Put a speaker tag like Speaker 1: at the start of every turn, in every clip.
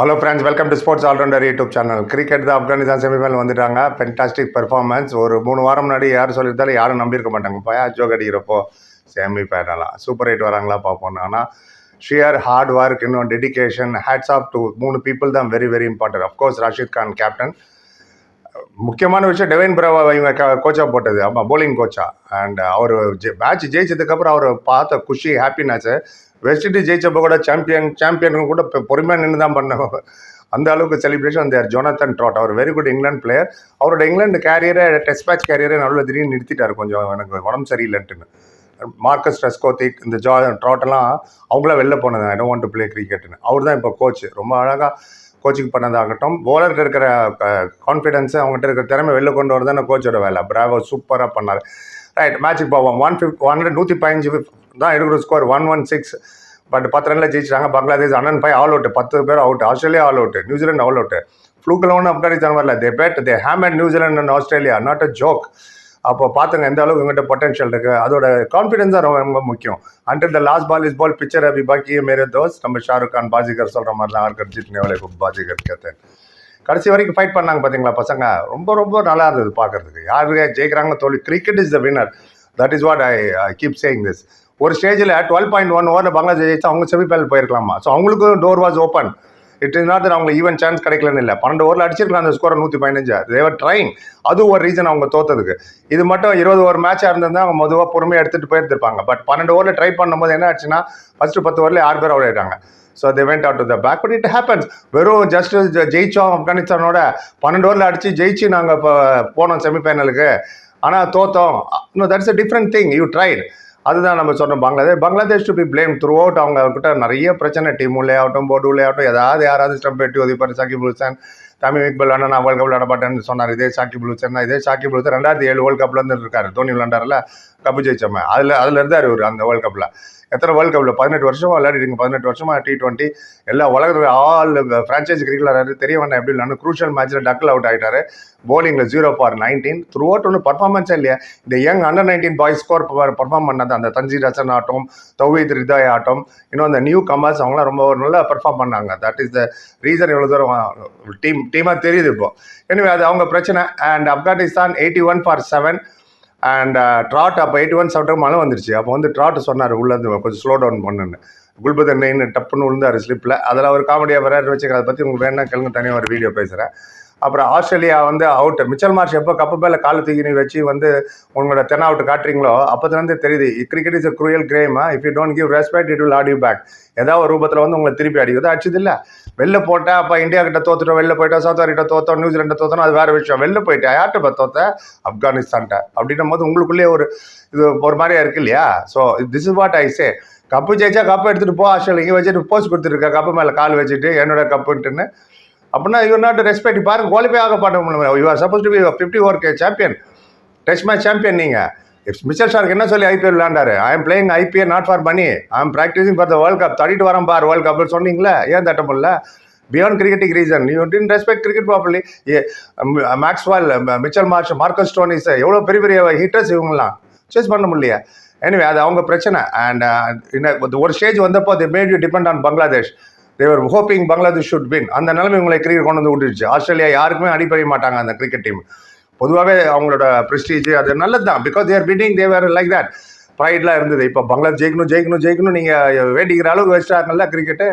Speaker 1: Hello friends welcome to sports allrounder YouTube channel cricket தான் Afghanistan semifinal வந்துட்டாங்க. Fantastic performance ஒரு மூணு வாரம் முன்னாடி யார் சொல்லியிருந்தாலும் யாரும் நம்பியிருக்க மாட்டாங்க. பயா ஜோக் அடிக்கிறப்போ செமிஃபைனலாம் சூப்பர் எயிட் வராங்களா பார்ப்போம். ஆனால் ஷியர் ஹார்ட் ஒர்க் இன்னும் டெடிகேஷன் ஹேட்ஸ் ஆஃப் டு மூணு பீப்புள் தான் very very important of course Rashid Khan captain முக்கியமான விஷயம் டெவைன் பிரவா இவங்க கோச்சாக போட்டது. ஆமாம் போலிங் கோச்சா அண்ட் அவர் மேட்ச் ஜெயிச்சதுக்கப்புறம் அவர் பார்த்த குஷி ஹாப்பினஸ்ஸு வெஸ்ட் இண்டீஸ் ஜெயிச்சப்போ கூட சாம்பியன் சாம்பியன் கூட இப்போ பொறுமையாக நின்று தான் பண்ண அந்த அளவுக்கு செலிப்ரேஷன் தேர் ஜோனத்தன் ட்ராட் அவர் வெரி குட் இங்கிலாந்து பிளேயர் அவரோட இங்கிலாந்து கேரியரை டெஸ்ட் மேட்ச் கேரியரை நல்ல திடீர்னு நிறுத்திட்டார். கொஞ்சம் எனக்கு உடம்பு சரியில்லைன்ட்டுன்னு. மார்க்கஸ் டெஸ்கோத்திக் இந்த ஜா ட்ராட்டெல்லாம் அவங்களாம் வெளில போனது I don't want to play கிரிக்கெட்னு அவர் தான் இப்போ கோச் ரொம்ப அழகாக கோச்சிங் பண்ணதாகட்டும். போலர்கிட்ட இருக்கிற கான்ஃபிடென்ஸு அவங்ககிட்ட இருக்கிற திறமை வெளில கொண்டு வரதான கோச்சோட வேலை. பிராவோ சூப்பராக பண்ணார். ரைட் மேட்ச்சுக்கு போவோம். ஒன் ஃபிஃப்ட் ஒன் ஹண்ட்ரட் நூற்றி பதினஞ்சு தான் எடுக்கிற score one one six but பத்து ரனில் ஜெயிச்சிட்டாங்க. Bangladesh hundred five all out பத்து பேர் out Australia all out New Zealand all out ஃப்ளூக்கில் ஒன்றும் ஆப்கானிஸ்தான் வரல. They bat they ham and New Zealand and Australia not a joke அப்போ பார்த்துங்க எந்த அளவுக்கு உங்கள்கிட்ட பொட்டன்ஷியல் இருக்குது அதோட கான்ஃபிடன்ஸ் தான் ரொம்ப ரொம்ப முக்கியம். Under the last ball is ball picture அபி பாக்கி மேரே தோஸ் நம்ம ஷாருக் கான் பாஜிகர் சொல்கிற மாதிரி தான் ஆர்கர் ஜிட்னே வாலே பாஜிகர் கேத்தேன் கடைசி வரைக்கும் ஃபைட் பண்ணாங்க பார்த்தீங்களா பசங்க? ரொம்ப ரொம்ப நல்லா இருந்தது பார்க்குறதுக்கு யார் ஜெயிக்கிறாங்க தோல்வி. Cricket is the winner that is what I keep saying this ஒரு ஸ்டேஜில் டுவெல் பாயிண்ட் ஒன் ஓவரில் பங்களாதேஷ் ஜெயிச்சா அவங்க செமிஃபைனல் போயிருக்கலாமா? ஸோ அவங்களுக்கும் door was open it is not அவங்களுக்கு ஈவன் சான்ஸ் கிடைக்கலன்னு இல்லை. பன்னெண்டு ஓவரில் அடிச்சிருக்கலாம் அந்த ஸ்கோரை நூற்றி பதினஞ்சு. தேவர் ட்ரைங் அது ஒரு ரீசன் அவங்க தோத்ததுக்கு. இது மட்டும் இருபது ஓவர் மேட்சாக இருந்திருந்தா அவங்க மொதவாக பொறுமையாக எடுத்துகிட்டு போயிருந்திருப்பாங்க. பட் பன்னெண்டு ஓவரில் ட்ரை பண்ணும்போது என்ன ஆச்சுன்னா ஃபஸ்ட்டு பத்து ஓவரில் ஆறு பேர் அவுட் ஆயிட்டாங்க. So they went out to the back but it happens வெறும் ஜஸ்ட் ஜெயிச்சோம் ஆப்கானிஸ்தானோட பன்னெண்டு ஓவரில் அடித்து ஜெயிச்சு நாங்கள் இப்போ போனோம் செமிஃபைனலுக்கு ஆனால் தோத்தோம். இன்னும் that's a different thing you tried அதுதான் நம்ம சொன்னோம் Bangladesh. Bangladesh to be blame throughout அவங்க கிட்ட நிறைய பிரச்சனை டீம் உள்ளே ஆகட்டும் போர்டு உள்ளே ஆகட்டும் ஏதாவது யாராவது ஸ்டம்ப் எட்டி ஒதுப்பார் சாக்கிப் ஹுசேன் தமிழ் இக்பல் வேணா நான் வேர்ல்ட் கப் விளாட மாட்டேன்னு சொன்னார் இதே சாக்கிப் ஹுசேன் இதே சாக்கிப் ஹுசேன் ரெண்டாயிரத்தி ஏழு வேர்ல்ட் கப்லேருந்து இருக்கார் தோனி விளாண்டாரில் கப்பு ஜெயிச்சம்மா அதில் அதில் இருந்தார் இவர் அந்த வேர்ல்ட் கப்பில் எத்தனை வேர்ல்ட் கப்பில் பதினெட்டு வருஷமாக விளையாடிங்க பதினெட்டு வருஷமாக டி டுவெண்ட்டி எல்லா உலகத்தில் ஆல் ஃப்ரான்ச்சைஸ் கிரிக்கெட் தெரிய வேண்டாம் எப்படி இல்லைன்னு க்ரூஷியல் மேட்ச்சில் டக்கில் அவுட் ஆகிட்டாரு போலிங்கில் zero for nineteen throughout ஒன்று பர்ஃபார்மன்ஸே இல்லையா? இந்த young under nineteen boys score perform பண்ணது அந்த தஞ்சி ரசன் ஆட்டம் தௌஹீத் ரிதாய் ஆட்டம் இன்னும் அந்த நியூ கமர்ஸ் அவங்களாம் ரொம்ப ஒரு நல்லா பெர்ஃபார்ம் பண்ணாங்க. தட் இஸ் த ரீசன் இவ்வளோ தூரம் டீம் டீமாக தெரியுது இப்போ. எனவே அது அவங்க பிரச்சனை. And Afghanistan eighty one for seven and Trott அப்போ எயிட்டி ஒன் செவன் மழை வந்துருச்சு. அப்போ வந்து ட்ராட் சொன்னார் உள்ளேருந்து கொஞ்சம் ஸ்லோ டவுன் பண்ணுன்னு. குல்பத் நெய்னு டப்புன்னு விழுந்தார் ஸ்லிப்பில் அதில் ஒரு காமெடியாக வராரு வச்சுக்க அதை பற்றி உங்களுக்கு வேணா கேளுங்க. தனியாக ஒரு வீடியோ பேசுகிறேன் அப்புறம் ஆஸ்திரேலியா வந்து அவுட் மிச்சல் மார்ஷ் எப்போ கப்பு மேலே கால் தூக்கி வச்சு வந்து உங்களோட தென் அவுட் காட்டுறீங்களோ அப்போதுலேருந்து தெரியுது. Cricket is a cruel game if you don't give respect it will hurt you back ஏதாவது ஒரு ரூபத்தில் வந்து உங்களை திருப்பி அடிக்குது அடிச்சது இல்லை. வெளில போட்டேன் அப்போ இந்தியா கிட்ட தோத்துட்டோம் வெளில போயிட்டோம் சவுத் ஆஃப்ரிக்கா தோத்தோம் நியூசிலாண்டை தோத்தோம் அது வேறு விஷயம். வெளில போயிட்டேன் யார்கிட்ட இப்போ தோத்தேன் ஆப்கானிஸ்தான்ட்ட அப்படின்னும் போது உங்களுக்குள்ளேயே ஒரு இது ஒரு மாதிரியா இருக்கு இல்லையா? So this is what I say cup ஜெயிச்சா கப்பு எடுத்துகிட்டு போ ஆஸ்திரேலியா இங்கே வச்சுட்டு போஸ்ட் கொடுத்துருக்க கப்பு மேலே கால் வச்சுட்டு என்னோட கப்புன்ட்டுன்னு அப்படின்னா யூ நாட் ரெஸ்பெக்ட் பாருங்க குவாலிஃபை ஆக பாட்ட you are suppose to be fifty over K champion test match champion நீங்கள் இஃப் மிச்சல் ஷார்க் என்ன சொல்லி IPL விளையாண்டாரு? I am playing IPL not for money I am practising for the world cup தடிட்டு வரேன் for world cup சொன்னீங்களே ஏன் தட்ட முடியல? Beyond cricketing reason you didn't respect cricket properly Maxwell Mitchell Marsh Marcus Stoinis எவ்வளோ பெரிய பெரிய hitters இவங்கலாம் chase பண்ண முடியல எனிவே அது அவங்க பிரச்சனை. அண்ட் ஒரு ஸ்டேஜ் வந்தப்போ the made you depend on Bangladesh they were hoping Bangladesh should win அந்த நிலைமை உங்களை கிரிக்கெட் கொண்டு வந்து விட்டுருச்சு. ஆஸ்திரேலியா யாருக்குமே அடிப்படை மாட்டாங்க அந்த கிரிக்கெட் டீம் பொதுவாகவே அவங்களோட ப்ரெஸ்டீஜ் அது நல்லது தான் because there beating they were like that ப்ரைட்லாம் இருந்தது. இப்போ பங்களாதேஷ் ஜெயிக்கணும் ஜெயிக்கணும் ஜெயிக்கணும். நீங்கள் வேண்டிக்கிற அளவுக்கு வச்சிட்டாங்கல்ல கிரிக்கெட்டு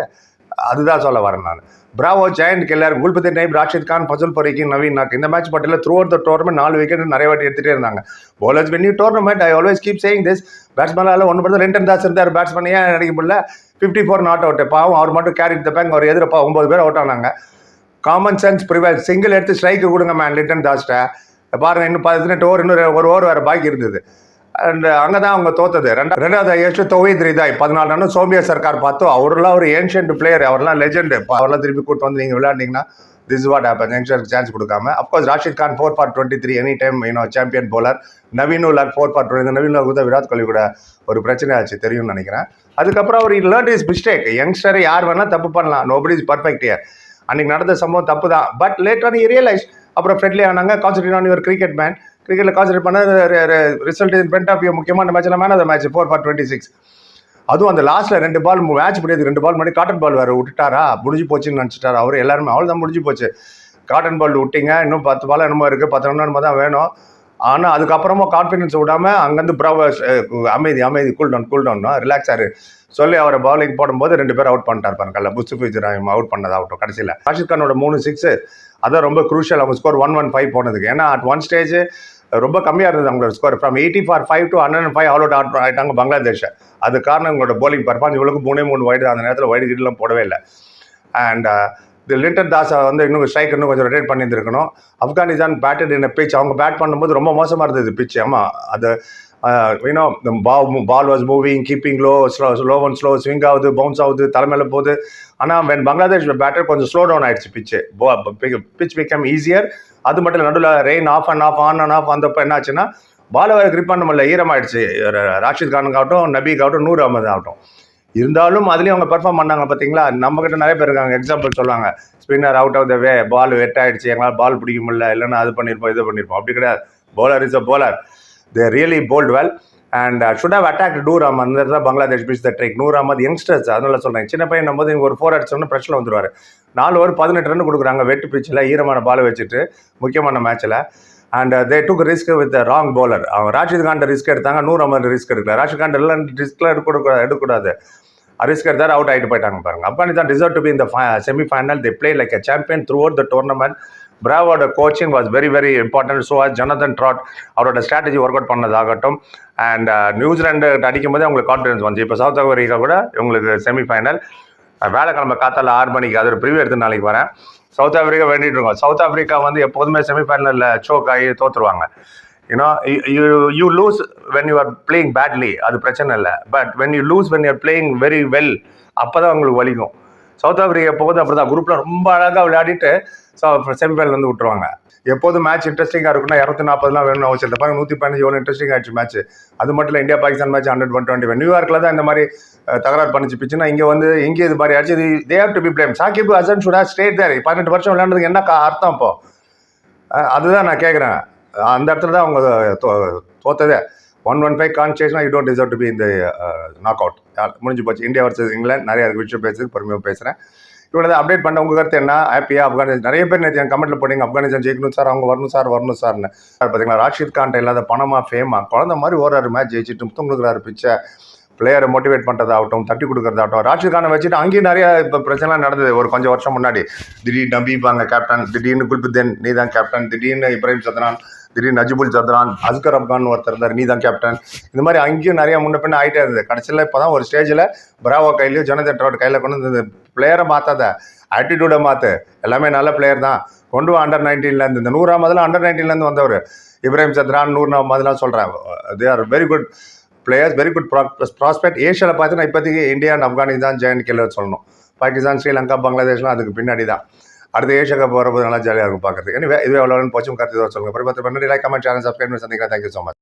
Speaker 1: அதுதான் சொல்ல வரேன் நான். Bravo giant killer Gulbadin Naib Rashid Khan Fazal பரீக்கின் Naveen Haq இந்த மேட்ச் பட்டியல த்ரூ அவுட் த டோர்னமெண்ட் நாலு விக்கெட் நிறைய வாட்டி எடுத்துகிட்டே இருந்தாங்க. Bowlers when you tournament I always keep saying this பேட்ஸ்மேனால் ஒன்று படுத்த ரெண்டு தாஸ் இருந்தார் பேட்ஸ்மேன் ஏன் நினைக்க முடியல? ஃபிஃப்டி ஃபோர் நாட் அவுட் பாவம் அவர் மட்டும் கேரி த பேங்க் அவர் எதிர்ப்பா ஒம்பது பேர் அவுட் ஆனாங்க. காமன் சென்ஸ் ப்ரிவைல் சிங்கிள் எடுத்து ஸ்ட்ரைக்கு கொடுங்க மேன் லிட்டன் தாஸ்ட்டை பாருங்க இன்னும் பதினெட்டு ஓவர் இன்னொரு ஒரு ஓவர் வேறு பாக்கி இருந்தது. அண்ட் அங்கே தான் அவங்க தோத்தது. ரெண்டா ரெண்டாவது எஸ்ட் தொழில் திரிதாய். பதினாலு ரன் சோமியா சர்க்கார் பார்த்தோம். அவரெல்லாம் ஒரு ஏன்ஷியன்ட் பிளேயர் அவரெல்லாம் லெஜெண்ட் அவரெல்லாம் திருப்பி கூட்டு வந்து நீங்கள் விளையாண்டிங்கன்னா திஸ் வாட் ஹேப்பன் யங்ஸ்டருக்கு சான்ஸ் கொடுக்காம. Of course Rashid Khan four for twenty three any time you know champion bowler Naveen உலர் ஃபோர் ஃபார் டுவெண்ட்டி நவீன் உலர் கூட விராட் கோலி கூட ஒரு பிரச்சனை ஆச்சு தெரியும்னு நினைக்கிறேன். அதுக்கப்புறம் அவர் லேர்ன் இஸ் மிஸ்டேக் யங்ஸ்டர் யார் வேணால் தப்பு பண்ணலாம். நோபடி இஸ் பர்ஃபெக்ட் இயர் அன்றைக்கி நடந்த சம்பவம் தப்பு தான் பட் லேட் நீ ரியலைஸ் அப்புறம் ஃப்ரெண்ட்லி ஆனாங்க. Concentrate on your cricket man கிரிக்கெட்டில் கான்சன்ட்ரேட் பண்ண result in front of you முக்கியமான மேட்ச் மேன் அந்த match four for twenty six அதுவும் அந்த லாஸ்ட்டில் ரெண்டு பால் மேட்ச் முடியாது ரெண்டு பால் முன்னாடி காட்டன் பால் வேறு விட்டுட்டாரா? முடிஞ்சு போச்சுன்னு நினச்சிட்டாரா? அவர் எல்லாருமே அவள் தான் முடிஞ்சு போச்சு. காட்டன் பால் விட்டிங்க. இன்னும் பத்து பால் என்னமோ இருக்குது பத்து ரன் என்னமோ தான் வேணும். ஆனால் அதுக்கப்புறமா கான்ஃபிடன்ஸ் விடாமல் அங்கேருந்து ப்ரவ அமைதி அமைதி cool down cool down relax ஆரு சொல்லி அவரை பவுலிங் போடும்போது ரெண்டு பேரும் அவுட் பண்ணிட்டார் பாருங்கல்ல கல்ல முஸ்தபிஜ் அவுட் பண்ணதாகட்டும் கடைசியில். ராஷித் கானோட மூணு சிக்ஸு அதான் ரொம்ப குரூஷியல் அவங்க ஸ்கோர் ஒன் ஒன் ஃபைவ் போனதுக்கு. ஏன்னா அட் ஒன் ஸ்டேஜ் ரொம்ப கம்மியாக இருந்தது அவங்களோட score from eighty four five to hundred and five all out add ஆகிட்டாங்க பங்களாதேஷ். அது காரணம் உங்களோட போலிங் பர்ஃபார்மன்ஸ் இவளுக்கு மூணே மூணு வைடு அந்த நேரத்தில் வைடு கிட்டலாம் போடவே இல்லை. அண்ட் இது லிண்டன் தாஸை வந்து இன்னும் ஸ்ட்ரைக் இன்னும் கொஞ்சம் ரொட்டேட் பண்ணியிருந்துருக்கணும். ஆப்கானிஸ்தான் பேட்டட் இன் பிச் அவங்க பேட் பண்ணும்போது ரொம்ப மோசமாக இருந்தது பிச் ஆமாம் அது you know ball ball was moving keeping low slow slow one slow swing ஆகுது பவுன்ஸ் ஆகுது தலைமையில் போகுது. ஆனால் வென் பங்களாதேஷ் பேட்டர் கொஞ்சம் ஸ்லோ டவுன் ஆயிடுச்சு பிச்சு பிச் பிகம் ஈஸியர் அது மட்டும் இல்லை நடுவில் rain off and off on and off வந்தப்போ என்ன ஆச்சுன்னா பாலை கிரிப் பண்ண முடியல ஈரமாயிடுச்சு. ராஷித் கானுக்காகட்டும் நபிக்காகட்டும் நூறு அமது ஆகட்டும். இருந்தாலும் அதுலேயும் அவங்க பெர்ஃபார்ம் பண்ணாங்க பார்த்தீங்களா நம்மக்கிட்ட நிறைய பேர் இருக்காங்க எக்ஸாம்பிள் சொல்லுவாங்க spinner out of the way ball wet ஆகிடுச்சு எங்களால் பால் பிடிக்க முடியல இல்லைன்னா அது பண்ணியிருப்போம் இது பண்ணியிருப்போம் அப்படி கிடையாது. Bowler is a bowler they really bowled well and should have attack Noor Ahmad அந்த இடத்துல Bangladesh pitch the trick Noor Ahmad youngsters அதனால சொல்கிறேன் சின்ன பையன் போது இங்கே ஒரு ஃபோர் அடிச்சோன்னு பிரச்சனை வந்துருவார். நாலு ஓவர் பதினெட்டு ரன் கொடுக்குறாங்க வெட்டு பிச்சில் ஈரமான பாலை வச்சுட்டு முக்கியமான மேட்ச்சில் and they took risk with wrong bowler அவன் ராஷித் ரிஸ்க் எடுத்தாங்க நூறு அமர் ரிஸ்க் எடுக்கல. ராஜித் கான்ட் எல்லாம் ரிஸ்க்லாம் எடுக்க எடுக்கக்கூடாது. ரிஸ்க் எடுத்தார் அவுட் ஆகிட்டு போயிட்டாங்க பாருங்க. ஆப்கானிஸ்தான் டிசர்வ் டு பி இந்த semi final the play like a champion throughout the tournament பிராவோட coaching was very very important so Jonathan Trott அவரோட ஸ்ட்ராட்டஜி ஒர்க் அவுட் பண்ணதாகட்டும். அண்ட் uh, நியூசிலாண்டு அடிக்கும் போதே அவங்களுக்கு கான்ஃபிடன்ஸ் வந்துச்சு. இப்போ சவுத் ஆஃப்ரிக்கா கூட இவங்களுக்கு செமி ஃபைனல் வேலைக்கிழமை காத்தால ஆறு மணிக்கு அது ஒரு ப்ரிவியூ எடுத்து நாளைக்கு வரேன். சவுத் ஆஃப்ரிக்கா வேண்டிட்டு இருக்கோம். சவுத் ஆஃப்ரிக்கா வந்து எப்போதுமே செமிஃபைனலில் சோக் ஆகி தோற்றுருவாங்க you know you you lose when you are playing badly அது பிரச்சனை இல்லை. But when you lose when you are playing very well அப்போ தான் உங்களுக்கு வலிக்கும். சவுத் ஆஃப்ரிக்கா போகுது அப்படி தான் குரூப்பில் ரொம்ப அழகாக விளையாடிட்டு செமிஃபைனல் வந்து விட்டுருவாங்க. எப்போதும் மேட்ச் இன்ட்ரெஸ்டிங்காக இருக்குன்னா இரநூத்தி நாற்பதுலாம் வேணும் அவசியம் இல்லை. பாருங்க நூற்றி பதினஞ்சு எவ்வளோ இன்ட்ரெஸ்டிங் ஆயிடுச்சு மேட்ச் அது மட்டும் இல்லை India Pakistan match hundred one twenty நியூயார்க்கில் தான் இந்த மாதிரி தகராறு பண்ணிச்சு. பிச்சுன்னா இங்கே வந்து இங்கே இது மாதிரி ஆச்சு they have to be blame Shakib Hasan சுடா stayed there பதினெட்டு வருஷம் விளையாண்டதுக்கு என்ன அர்த்தம் இப்போ? அதுதான் நான் கேட்குறேன். அந்த இடத்துல தான் அவங்க தோத்ததே. One one five கான்சேஷனாக you don't deserve to be இந்த நாக் அவுட் முடிஞ்சு போச்சு. India versus England. நிறைய விஷயம் பேசுறதுக்கு பொறுமையாக பேசுகிறேன் இவ்வளோ அப்டேட் பண்ண உங்கள் கருத்து என்ன? ஹாப்பியாக ஆப்கானிஸ்தான் நிறைய பேர் நேற்று என் கமெண்ட்டில் போட்டீங்க. ஆப்கானிஸ்தான் ஜெயிக்கணும் சார் அவங்க வரணும் சார் வரணும் சார்னு பார்த்தீங்களா ராஷித் கான்ட்ட இல்லாத பணமா ஃபேமா குழந்த மாதிரி ஓடுறாரு மேட்ச் ஜெயிச்சுட்டு முத்தம் கொடுக்குறாரு பிச்சை. பிளேயரை மோட்டிவேட் பண்ணுறதாகட்டும் தட்டி கொடுக்குறதாகட்டும். ராஷித் கானை வச்சுட்டு அங்கேயும் நிறைய இப்போ பிரச்சனை நடந்தது. ஒரு கொஞ்சம் வருஷம் முன்னாடி. திடீர்னு நம்பிப்பாங்க கேப்டன் திடீர்னு குல்புத்தேன் நீ தான் கேப்டன் திடீர்னு இப்ராஹிம் சத்ரான் திடீர்னு நஜிபுல் சத்ரான் அஸ்கர் அப்கான் ஒருத்தர் இருந்தார் நீ தான் கேப்டன் இந்த மாதிரி அங்கேயும் நிறைய முன்ன பின்ன ஆகிட்டே இருந்தது. கடைசியில் இப்போ தான் ஒரு ஸ்டேஜில் பிராவோ கையிலையும் ஜனதா ட்ராட் கையில் கொண்டு வந்து பிளேயரை மாற்றாத ஆட்டிடியூடை மாற்று எல்லாமே நல்ல பிளேயர் தான். கொண்டு வா அண்டர் நைன்டீன்லேருந்து இந்த நூறாம் முதல்ல அண்டர் நைன்டீன்லேருந்து வந்தவர். இப்ராஹிம் சத்ரான் நூறு மாதிரிலாம் சொல்கிறேன் they are very good players very good prospect ஏஷியாவில் பார்த்தீங்கன்னா இப்போதைக்கு India and Afghanistan giant killer சொல்லணும். பாகிஸ்தான் ஸ்ரீலங்கா பங்களாதேஷ்லாம் அதுக்கு பின்னாடி தான். அடுத்த ஏஷியா கப் வரப்போது நல்லா ஜாலியாக இருக்கும் பார்க்குறதுக்கு. எனவே இதுவே எவ்வளோ போச்சும் கருத்து சொல்லுங்கள் பத்து பண்ணி லைக் கமெண்ட் சேனல் சப்ஸ்கிரைப் பண்ணி சந்திக்கிறேன். Thank you so much